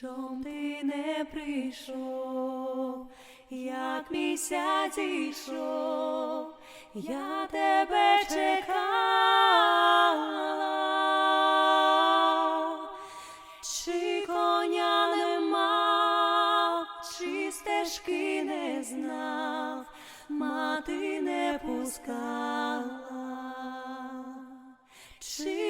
Чом ти не прийшов, як місяць ішов, я тебе чекала, чи коня не мав, чи стежки не знав, мати не пускала, чи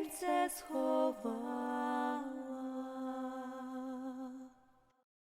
Сідельце сховала.